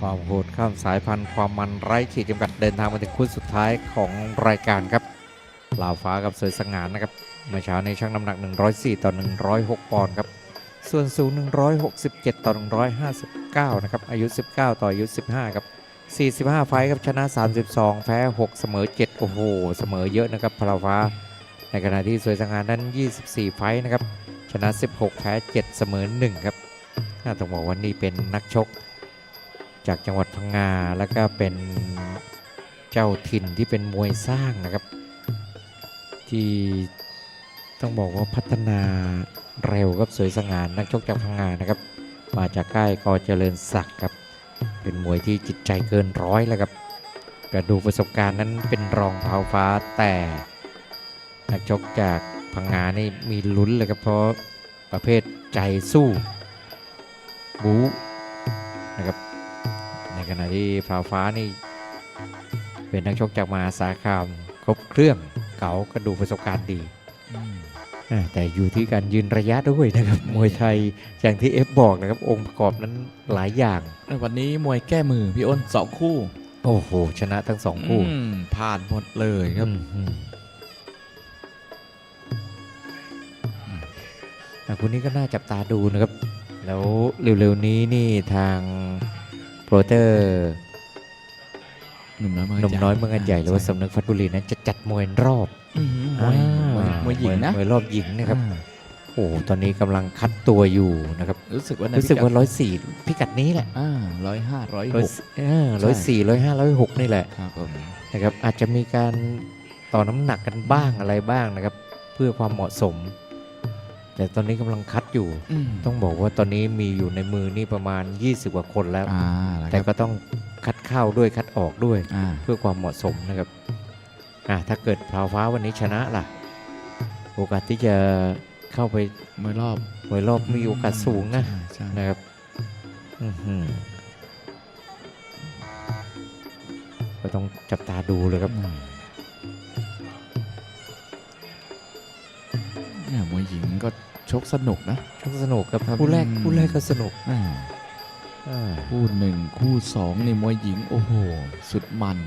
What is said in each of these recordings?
ความโหดข้ามสายพันธุ์ความมันไร้ขีดจำกัดเดินทางมาถึงคู่สุดท้ายของรายการครับลาวฟ้ากับสวยสง่านนะครับเมื่อเช้าในช่างน้ำหนัก 104 ต่อ 106 ปอนด์ครับ ส่วนสูง 167 ต่อ 159 นะครับ อายุ 19 ต่ออายุ 15 ครับ 45 ไฟท์ครับชนะ 32 แพ้ 6 เสมอ 7 โอ้โห เสมอเยอะนะครับพลาฟ้า ในขณะที่สวยสง่านนั้น 24 ไฟท์นะครับ ชนะ 16 แพ้ 7 เสมอ 1 ครับน่าต้องบอกว่านี่เป็นนักชก จากจังหวัดพังงาแล้วก็เป็นเจ้าถิ่นที่เป็นมวยสร้างนะครับ ที่ต้องบอกว่าพัฒนาเร็วครับสวยสง่านนักชกจากพังงานะครับ มาจากค่ายกอเจริญศักดิ์ครับ เป็นมวยที่จิตใจเกินร้อยแล้วครับกระดูประสบการณ์นั้นเป็นรองเท้าฟ้าแต่นักชกจากพังงานี่มีลุ้นเลยครับเพราะประเภทใจสู้บู๊นะครับ ในขณะที่พราวฟ้านี่ เป็นนักชกจากมหาสารคามครบเครื่องเก๋ากระดูกประสบการณ์ดีอ่าแต่อยู่ที่การยืนระยะด้วยนะครับมวยไทยอย่างที่เอฟบอกนะครับองค์ประกอบนั้นหลายอย่างในวันนี้มวยแก้มือพี่อ้นสองคู่ โอ้โห ชนะทั้งสองคู่อืมผ่านหมดเลยครับอืมอืมอะคุณนี้ก็น่าจับตาดูนะครับ แล้วเร็วๆนี้นี่ทาง โปรเตอร์หนุ่มน้อยเมืองหนุ่มน้อยเมืองอันใหญ่หรือว่าช่สำนึกฟัดบุรีนั้นจะจัดมวยรอบอืมมวยมวยมวยหญิงนะมวยรอบหญิงนะครับอ่าโอ้โหตอนนี้กำลังคัดตัวอยู่นะครับรู้สึกว่าในรู้สึกว่าร้อยสี่พิกัดนี้แหละอ่าร้อยห้าร้อยร้อยหกร้อยสี่ร้อยห้าร้อยหกนี่แหละครับผมนะครับอาจจะมีการต่อน้ำหนักกันบ้างอะไรบ้างนะครับ เพื่อความเหมาะสม แต่ตอนนี้กำลังคัดอยู่อืมต้องบอกว่าตอนนี้มีอยู่ในมือนี่ประมาณ 20 กว่าคนแล้วอ่าแล้วแต่ก็ก็ต้องคัดเข้าด้วยคัดออกด้วยอ่าเพื่อความเหมาะสมนะครับอะถ้าเกิดพราวฟ้าวันนี้ชนะล่ะ โอกาสที่จะเข้าไปมวยรอบมวยรอบมีโอกาสสูงนะใช่ใช่นะครับอื้อหือก็ต้องจับตาดูเลยครับอืมเนี่ยมวยหญิงก็ ชกสนุกนะชกสนุกครับครับคู่แรกอืมคู่แรกก็สนุกอ่าอ่าคู่หนึ่งคู่สองนี่มวยหญิงโอ้โห สุดมัน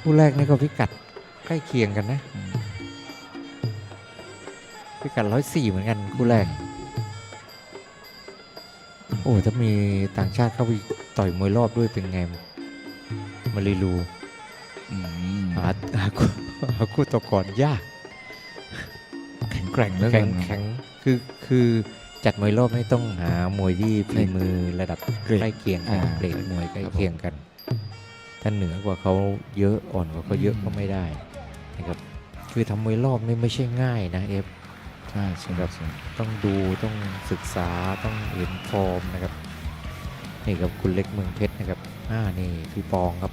คู่แรกนี่ก็พิกัดใกล้เคียงกันนะอืมพิกัดร้อยสี่เหมือนกันคู่แรก โอ้ถ้ามีต่างชาติเข้าไปต่อยมวยรอบด้วยเป็นไงมารีลูอืมหาหาคู่หาคู่ต่อก่อนยาก แข็งแกร่งแล้วแข็กังนแข็ง คือคือจัดมวยรอบนี่ต้องหามวยที่ฝีมือระดับเกรดใกล้เคียงกันอ่าเกรดมวยใกล้ครับผมเคียงกัน ถ้าเหนือกว่าเขาเยอะอ่อนกว่าเขาเยอะก็ไม่ได้นะครับคือทำมวยรอบนี่ไม่ใช่ง่ายนะเอฟใช่ใช่ครับใช่ต้องดูต้องศึกษาต้องเห็นฟอร์มนะครับนี่ครับคุณเล็กเมืองเพชรนะครับอ่านี่พี่ปองครับ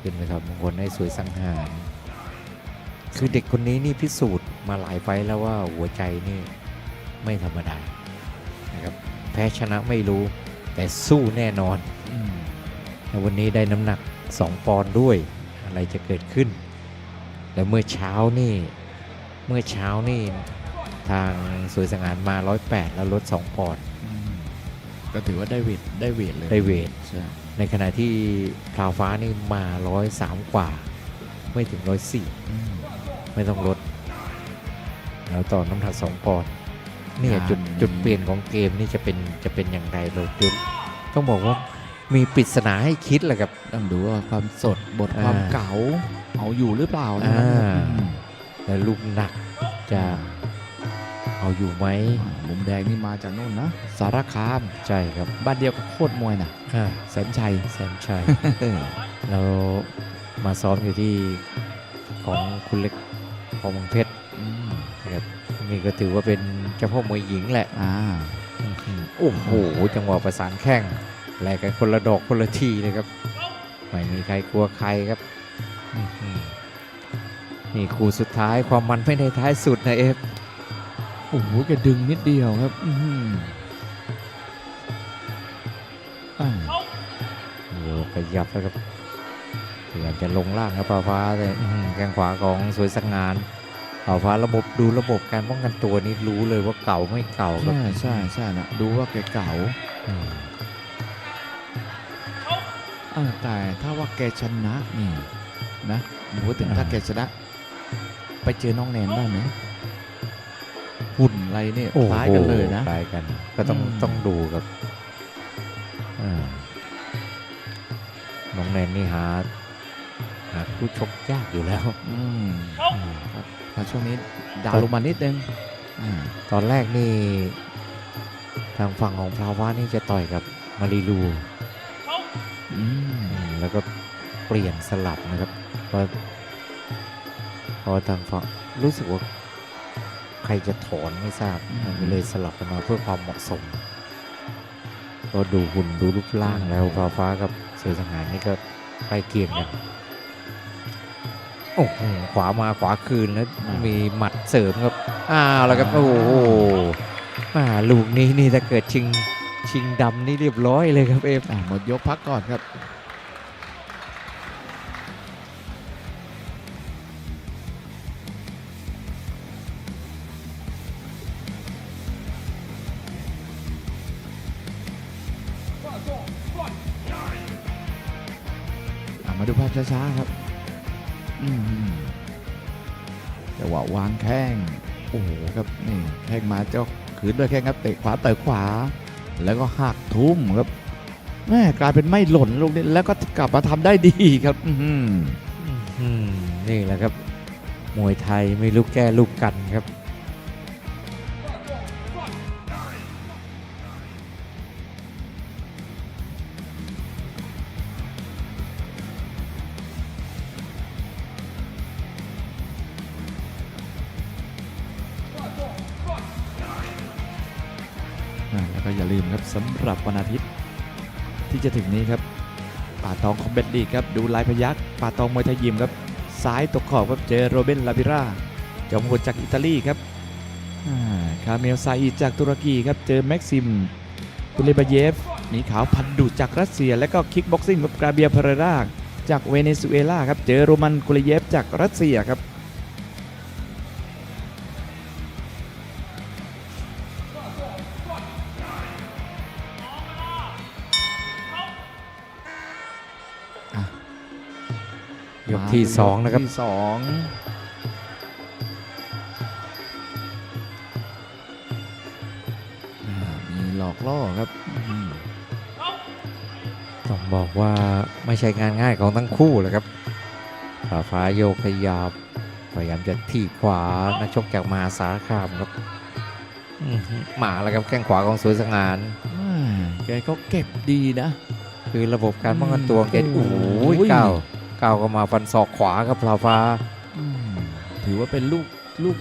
เป็นไปถอดมงคลให้สวยสังหารคือเด็กคนนี้นี่พิสูจน์มาหลายไฟล์แล้วว่าหัวใจนี่ ไม่ธรรมดานะครับแพ้ชนะไม่รู้แต่สู้แน่นอนอืมแล้ววันนี้ได้น้ำหนัก 2 ปอนด์ด้วยอะไรจะเกิดขึ้น แล้วเมื่อเช้านี่เมื่อเช้านี่ทางสวยสงานมา 108 แล้วลด 2 ปอนด์อืมก็ถือว่าได้เวทได้เวทเลยได้เวทใช่ในขณะที่พราวฟ้านี่มา 103 กว่า ไม่ถึงอืม104 ไม่ต้องลด แล้วต่อน้ำหนัก 2 ปอนด์ เนี่ยจุดจุดเปลี่ยนของเกมนี่จะเป็นจะเป็นอย่างไรเราจุดต้องบอกว่ามีปริศนาให้คิดแหละครับต้องดูว่าความสดบทอ่าความเก๋าเอาอยู่หรือเปล่านะครับอ่าอืมและลูกหนักจะเอาอยู่ไหมอ่ามุมแดงนี่มาจากนู่นนะ สารคามใช่ครับบ้านเดียวกับโคตรมวยนะอ่าแสนชัยแสนชัยเรามาซ้อมอยู่ที่ของคุณเล็กของเมืองเพชรอืมนะครับ นี่ก็ถือว่าเป็นเจ้าพ่อมวยหญิงแหละอ่าอื้อหือโอ้โหจังหวะประสานแข้งแลกกันคนละดอกคนละทีเลยครับ ไม่มีใครกลัวใครครับอื้อหือนี่คู่สุดท้ายความมันไม่ได้ท้ายสุดนะเอฟโอ้โหแกดึงนิดเดียวครับอืมอ่าโอ้โหขยับแล้วครับพยายามจะลงล่างครับปาฟ้าแต่อื้อหือแข้งขวาของสวยสักงาน ปาฟ้าระบบดูระบบการป้องกันตัวนี่รู้เลยว่าเก่าไม่เก่าครับ ใช่ใช่ใช่นะดูว่าแกเก๋าอืมเออแต่ถ้าว่าแกชนะนี่นะพูดถึงถ้าแกชนะ ไปเจอน้องแนนได้ไหมหุ่นอะไรเนี่ยโอ้คโหล้ายกันเลยนะ คล้ายกัน ก็ต้องอืม ต้องดูครับอ่าน้องแนนนี่หา หาคู่ชกยากอยู่แล้ว อืมอืมมาช่วงนี้ดาวลงมานิดนึงอ่าตอนแรกนี่ ทางฝั่งของพลาวานี่จะต่อยกับมารีลูอืมอืมแล้วก็เปลี่ยนสลับนะครับเพราะเพราะทางฝั่งรู้สึกว่าใครจะถอนไม่ทราบมันก็เลยสลับกันมาเพื่อความเหมาะสม ก็ดูหุ่นดูรูปร่างแล้วฟ้าฟ้ากับเสือสังหารนี่ก็ใกล้เคียงกัน โอ้โหขวามาขวาคืนแล้วมีหมัดเสริมครับอ้าวแล้วครับโอ้โหอ่าลูกนี้นี่ถ้าเกิดชิงชิงดำนี่เรียบร้อยเลยครับเอฟอะหมดยกพักก่อนครับอะมาดูภาพช้าๆครับอืม จังหวะวางแข้ง โอ้โหครับนี่แข้งมาเจ้าขืนด้วยแข้งครับเตะขวาเตะขวา แล้วก็หักทุ่มครับแม่กลายเป็นไม่หล่นลูกนี้แล้วก็กลับมาทำได้ดีครับ อื้อหืออืมนี่แหละครับ มวยไทยไม่ลูกแก้ลูกกันครับ ที่จะถึงนี้ครับป่าตองคอมเบตลีกครับดูลายพยักป่าตองมวยไทยยิมครับซ้ายตกขอบครับเจอโรเบนลาบิราจอมโหดจากอิตาลีครับอ่าคาเมลซาอีจากตุรกีครับเจอแม็กซิมตุเลบาเยฟหมีขาวพันดุจากรัสเซีย และก็คิกบ็อกซิ่งกับกราเบียเพเรราจากเวเนซุเอลาครับเจอโรมันกุลเยฟจากรัสเซียครับ ที่สองนะครับที่สองอ่ามีหลอกล่อครับอืมต้องบอกว่าไม่ใช่งานง่ายของทั้งคู่เลยครับฝาฟ้าโยกขยับพยายามจะทีบขวานักชกจากมหาสารคามครับอื้อหือมาแล้วครับแข้งขวาของสวยสง่านอ่าแกก็เก็บดีนะ คือระบบการป้องกันตัวของแกโอ้โอ้โหโหก้าว ก้าวก็มาฟันศอกขวาครับพลาฟ้าอืมถือว่าเป็นลูกลูก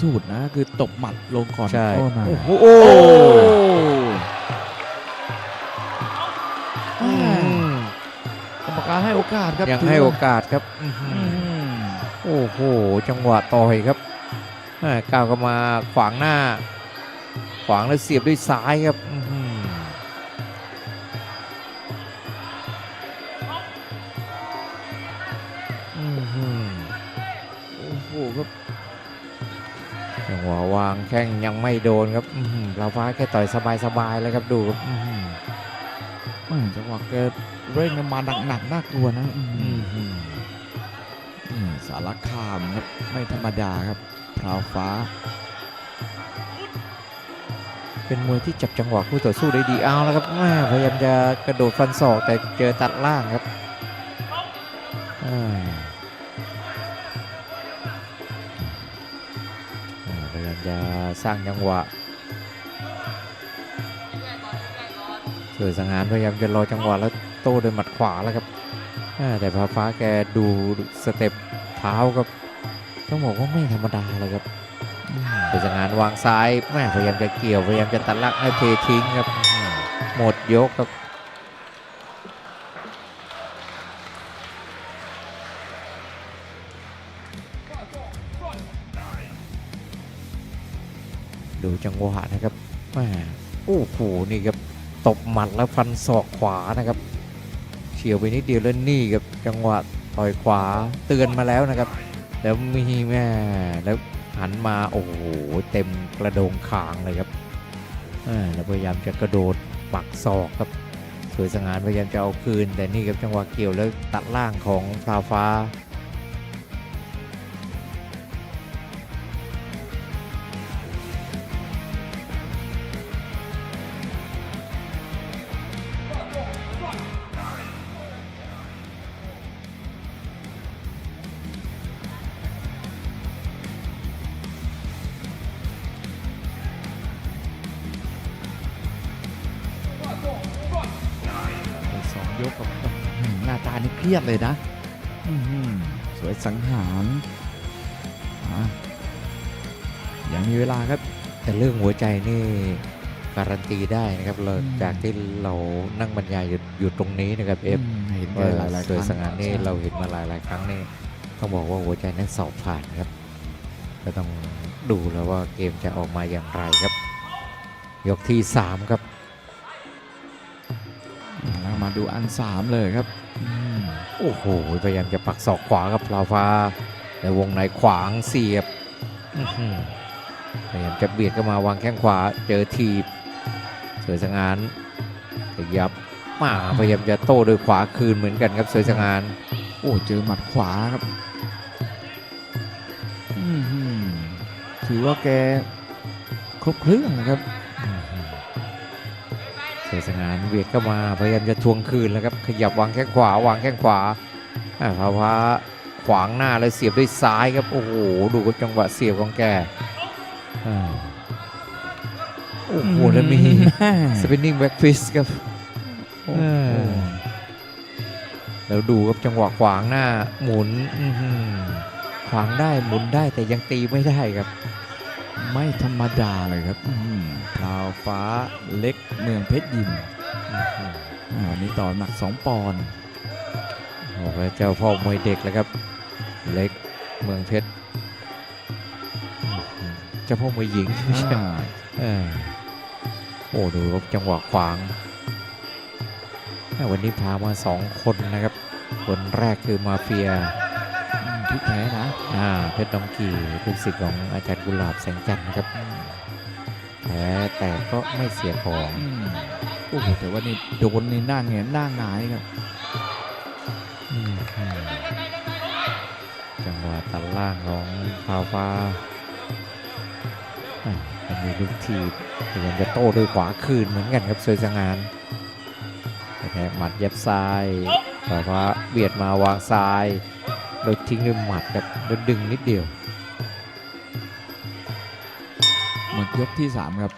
สูตรนะ คือตบหมัดลงก่อนใช่เข้ามาโอ้โหโอ้อือ่ามกรรมการให้โอกาสครับยังถืให้ว่โอกาสครับอื้อหือือมโอ้โหจังหวะต่อยครับอ่าก้าวก็มาขวางหน้า ขวางแล้วเสียบด้วยซ้ายครับ โอ้โหครับจังหวะวางแข้งยังไม่โดนครับเราฟ้าแค่ต่อยสบายๆเลยครับดูครับจังหวะแกเร่งมาหนักๆน่ากลัวนะอืมอื้อหือนี่สารคามครับไม่ธรรมดาครับพราวฟ้า เป็นมวยที่จับจังหวะคู่ต่อสู้ได้ดีเอาแล้วครับแม่พยายามจะกระโดดฟันศอกแต่เจอตัดล่างครับ สร้างจังหวะเสือสังหารพยายามจะรอจังหวะแล้วโต้ด้วยหมัดขวาแล้วครับอ่าแต่ฟ้าฟ้าแกดูสเต็ปเท้าครับต้องบอกว่าไม่ธรรมดาเลยครับเป็นสังหารวางซ้ายแม่พยายามจะเกี่ยวพยายามจะตัดล่างให้เททิ้งครับอื้อหือหมดยกครับ จังหวะนะครับแม่โอ้โหนี่ครับตบหมัดแล้วฟันศอกขวานะครับเฉียวไปนิดเดียวแล้วนี่ครับจังหวะต่อยขวาเตือนมาแล้วนะครับ แล้วมีแม่แล้วหันมาโอ้โหเต็มกระโดงคางเลยครับแล้วพยายามจะกระโดดปักศอกครับสวยสง่านพยายามจะเอาคืน แต่นี่ครับจังหวะเกี่ยวแล้วตัดล่างของพราฟ้า ยดเลยนะอื้อหือสวยสังหารอะยังมีเวลาครับ แต่เรื่องหัวใจนี่การันตีได้นะครับเราอืมจากที่เรานั่งบรรยายอยู่อยู่ตรงนี้นะครับเอฟมเห็นเอกันอหลายๆคสวยรั้งสง่านนี่ใช่เราเห็นมาหลายๆครั้งนี่ต้องบอกว่าหัวใจนั้นสอบผ่านครับก็ต้องดูแล้วว่าเกมจะออกมาอย่างไรครับ ยกที่ 3 ครับแล้ว มาดูอันสามเลยครับอืมโอ้โห พยายามจะปักศอกขวาครับลาวฟ้าในวงในขวางเสียบอื้อหือพยายามจะเบียดเข้ามาวางแข้งขวาเจอทีบสวยสง่านขยับมาพยายามจะโต้ด้วยขวาคืนเหมือนกันครับสวยสง่าน โอ้เจอหมัดขวาครับอื้อหือถือว่าแกครบเครื่องนะครับ สวยสง่านเบียดเข้ามาพยายามจะทวงคืนแล้วครับขยับวางแข้งขวาวางแข้งขวาอ่าภาวะขวางหน้าแล้วเสียบด้วยซ้ายครับโอ้โหดูกับจังหวะเสียบของแกอ่าโอ้โหแล้วมีสปินนิ่งแบ็กฟิสครับโอ้เอโหอแล้วดูครับจังหวะขวางหน้าหมุนอื้อหือขวางได้หมุนได้แต่ยังตีไม่ได้ครับ ไม่ธรรมดาเลยครับอื้อหือพราวฟ้าเล็กเมืองเพชรยิมอ่าวันนี้ต่อหนัก 2 ปอนด์บอกว่าเจ้าพ่อมวยเด็กแล้วครับ เล็กเมืองเพชรอื้อหือเจ้าพ่อมวยหญิงไม่ใช่อ่าเออโอ้ดูครับจังหวะขวางอะวันนี้พามาสองคนนะครับ คนแรกคือมาเฟียอืม พลิกแพ้นะอ่าเพชรดองกีลูกศิษย์ของอาจารย์กุหลาบแสงจันทร์นะครับแพ้แต่ก็ไม่เสียของอืมโอ้โหแต่ว่านี่โดนในหน้าแงนหน้าหงายครับอืมอืมจังหวะตัดล่างของฟาวฟ้าอะมันมีลูกทีบพยายามจะโต้ด้วยขวาคืนเหมือนกันครับสวยสงานแทกหมัดเย็บซ้ายฟาวฟ้าเบียดมาวางซ้าย โดยทิ้งด้วยหมัดครับแล้วดึงนิดเดียว หมดยกที่ 3 ครับ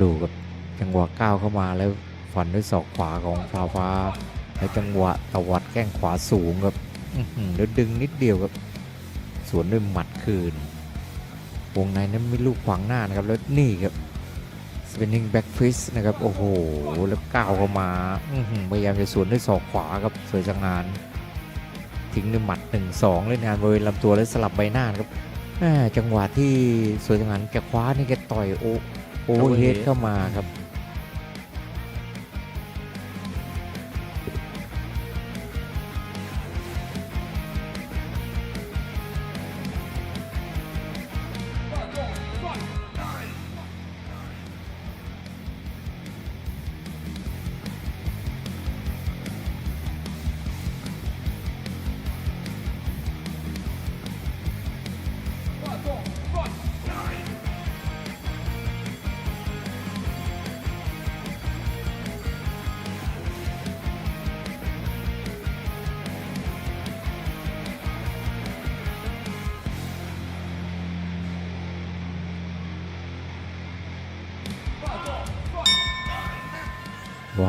ดูกับจังหวะก้าวเข้ามาแล้วฟันด้วยศอกขวาของฟาวฟ้าแล้วจังหวะตวัดแข้งขวาสูงครับอื้อหือแล้วดึงนิดเดียวครับ สวนด้วยหมัดคืน วงในนั้นไม่ลูกขวางหน้านะครับแล้วนี่ครับ spinning back fist นะครับโอ้โหแล้วก้าวเข้ามาพยายามจะสวนด้วยศอกขวาครับสวยจังงานทิ้งด้วยหมัด1 2เล่นงานบริเวณลำตัวแล้วสลับใบหน้านะครับจังหวะที่สวยจังงานแกคว้านี่แกต่อยโอโอเวอร์เฮดเข้ามาครับ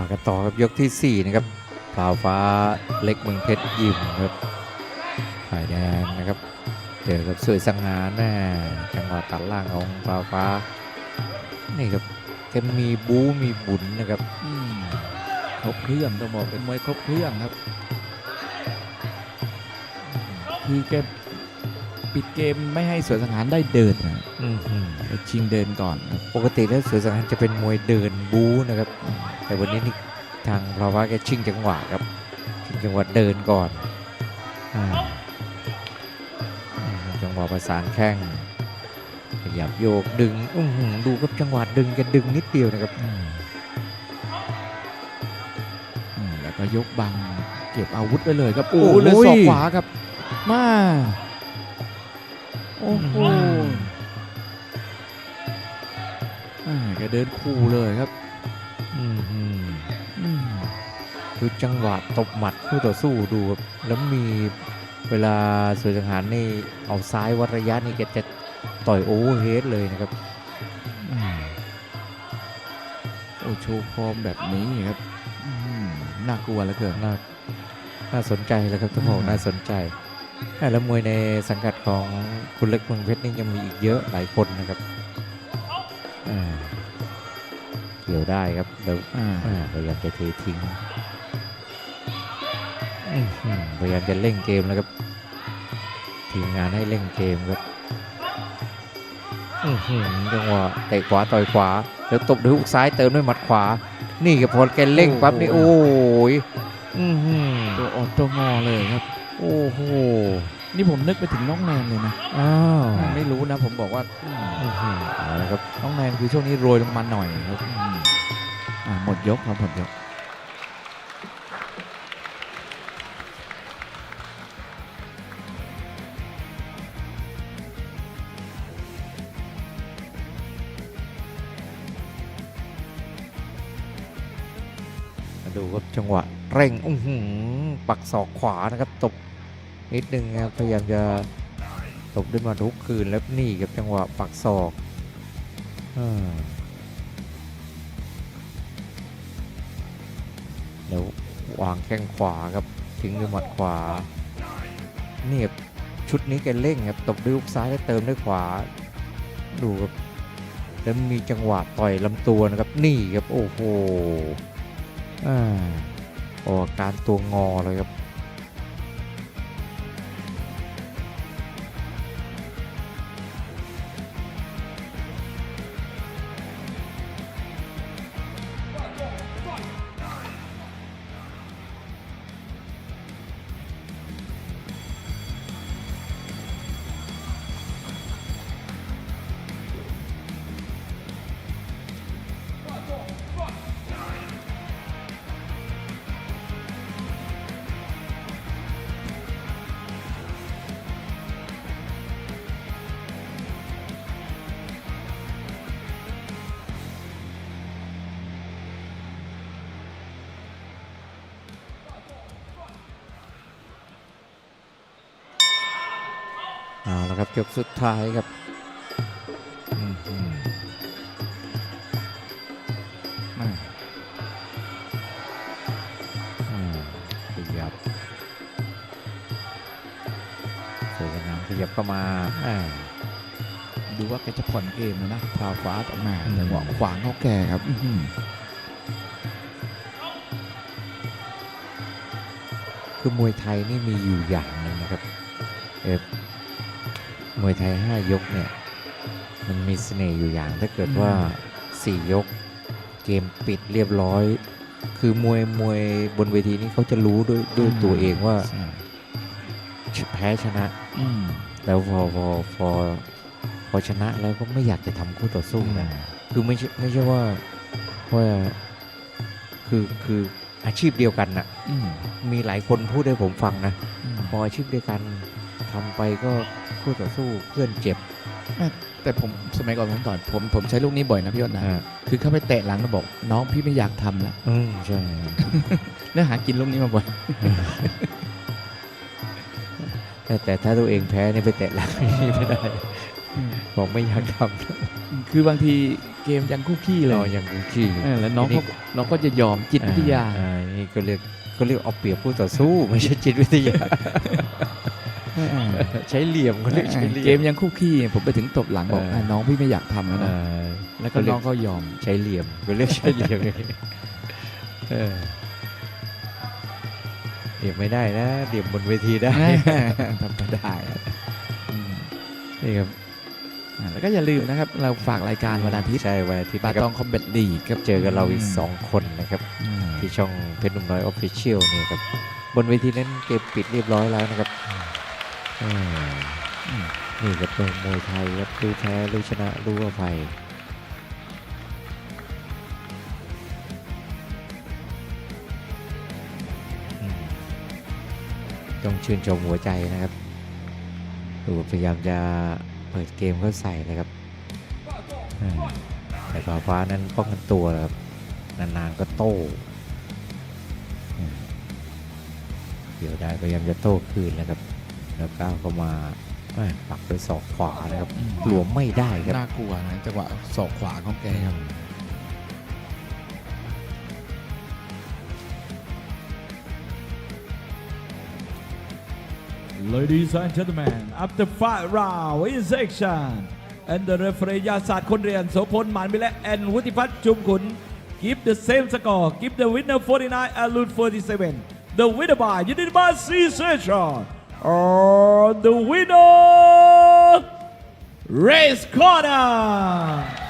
ว่ากันต่อครับยกที่ 4 นะครับพราวฟ้าเล็กเมืองเพชรยิมครับฝ่ายแดงนะครับเจอกับสวยสังหารแม่จังหวะตัดล่างของพราวฟ้านี่ครับแกมีบู๊มีบุญนะครับอืมครบเครื่องต้องบอกเป็นมวยครบเครื่องครับ คือแกปิดเกมไม่ให้สวนสังหารได้เดินนะอื้อหือแกชิงเดินก่อนครับปกติแล้วสวยสังหารจะเป็นมวยเดินบู๊นะครับ แต่วันนี้นี่ทางพราวฟ้าแกชิงจังหวะครับชิงจังหวะเดินก่อนอ่าอืมจังหวะประสานแข้งขยับโยกดึงอื้อหือดูครับจังหวะดึงกันดึงนิดเดียวนะครับอืมอืมแล้วก็ยกบังเก็บอาวุธไปเลยครับโอ้โอ้โหเลยศอกขวาครับมาโอ้โหอ่าแกเดินคู่เลยครับอืมอืมอืม คือจังหวะตบหมัดคู่ต่อสู้ดูครับแล้วมีเวลาสวยสังหารนี่เอาซ้ายวัดระยะนี่แกจะต่อยโอเวอร์เฮดเลยนะครับอืมโอ้โชว์ฟอร์มแบบนี้ครับอืมน่ากลัวเหลือเกินน่าน่าสนใจแล้วครับต้องบอกอ่าน่าสนใจอ่าแล้วมวยในสังกัดของคุณเล็กเมืองเพชรนี่ยังมีอีกเยอะหลายคนนะครับอ่า เกี่ยวได้ครับแล้วอ่าอ่าพยายามจะเททิ้งอื้อหือพยายามจะเร่งเกมแล้วครับ ทีมงานให้เร่งเกมครับอื้อหือจังหวะเตะขวาต่อยขวา แล้วตบด้วยฮุกซ้ายเติมด้วยหมัดขวา นี่ครับพอแกเร่งปั๊บนี่โอ้ยอื้อหือตัวออดตัวงอเลยครับ โอ้โห นี่ผมนึกไปถึงน้องแนนเลยนะอ้าวไม่รู้นะผมบอกว่าอืมอื้อหือเอาละครับน้องแนนคือช่วงนี้โรยลงมาหน่อยครับอืมอ่าหมดยกครับหมดยกมาดูครับจังหวะเร่งอื้อหือปักศอกขวานะครับตบ นิดนึงครับพยายามจะตบด้วยมาทุกคืนแล้วนี่ครับจังหวะปักศอกแล้ววางแข้งขวาครับทิ้งด้วยหมัดขวาเนี่ครับชุดนี้แกเร่งครับตบด้วยลูกซ้ายแล้วเติมด้วยขวา ดูครับแล้วมีจังหวะต่อยลำตัวนะครับ นี่ครับโอ้โหอ่าออกการตัวงอเลยครับ ละครับยกสุดท้ายครับอื้อหืออ่าอ่าขยับสวยงามขยับเข้ามาอ่าดูว่าแกจะผ่อนเกมแล้วนะพาฟ้าต่อมาอืมแต่ว่าขวางเขาแกครับอื้อหือคือมวยไทยนี่มีอยู่อย่างหนึงนะครับเออ มวยไทย 5 ยกเนี่ย มันมีเสน่ห์อยู่อย่าง ถ้าเกิดว่า 4 ยก เกมปิดเรียบร้อย คือมวยมวยบนเวทีนี้เขาจะรู้ด้วยด้วยตัวเองว่าใช่แพ้ชนะอืมแล้วพอพอพอพอชนะแล้วก็ไม่อยากจะทำคู่ต่อสู้นะคือไม่ใช่ไม่ใช่ว่าว่าคือคืออาชีพเดียวกันน่ะอืมมีหลายคนพูดให้ผมฟังนะอืมพออาชีพเดียวกัน ทำไปก็คู่ต่อสู้เพื่อนเจ็บ แต่ผมสมัยก่อนผมต่อยผมผมใช้ลูกนี้บ่อยนะพี่ยศนะอ่าคือเข้าไปเตะหลังแล้วบอกน้องพี่ไม่อยากทำแล้วอืมใช่เนื้อหากินลูกนี้มาบ่อยแต่แต่ถ้าตัวเองแพ้เนี่ยไปเตะหลังนี่ไม่ได้บอกไม่อยากทคือบางทีเกมยังคู่ขี้ำเลเรายยังกูขี้เออแล้วน้องทีนี้เขาน้องก็จะยอมจิตวิทยาอ่านี่ก็เรียกก็เรียกเอาเปรียบคู่ต่อสู้ ไม่ใช่จิตวิทยา ใช้เหลี่ยมก็เรียกใช้เหลี่ยมเกมยังคู่ขี้ผมไปถึงตบหลังบอกเอออะน้องพี่ไม่อยากทำแล้วนะอ่าแล้วก็น้องก็ยอมใช้เหลี่ยมก็เรียกใช้เหลี่ยมอย่างนี้เออเหลี่ยมไม่ได้นะเหลี่ยมบนเวทีได้ทำก็ได้ครับอืมนี่ครับอ่าแล้วก็อย่าลืมนะครับ เราฝากรายการวันอาทิตย์ใช่วันอาทิตย์ปานะคตรัอบงคอมเบตลีกครับเจอกับเราอีก 2 คนนะครับอืมที่ช่องเพชรหนุ่มน้อยออฟฟิเชียลนี่ครับ บนเวทีนั้นเกมปิดเรียบร้อยแล้วนะครับอืม นี่ก็เป็นมวยไทยครับรู้แพ้รู้ชนะรู้ว่าภัยต้องชื่นชมหัวใจนะครับดูพยายามจะเปิดเกมเข้าใส่นะครับแต่ฟ้าฟ้านั้นป้องกันตัวนะครับ นานๆก็โต้เดี๋ยวได้พยายามจะโต้คืนนะครับ แล้วก้าวเข้ามาแม่ปักด้วยศอกขวานะครับอืมหลวมไม่ได้ครับน่ากลัวนะจังหวะศอกขวาของแกครับ Ladies and gentlemen, after five round in section, and the referee ยาศาสตร์คนเรียนโสพลหมานมิและ and วุฒิพัฒน์จุมขุน give the same score give the winner 49 and lose 47 the winner by United C section or the winner race corner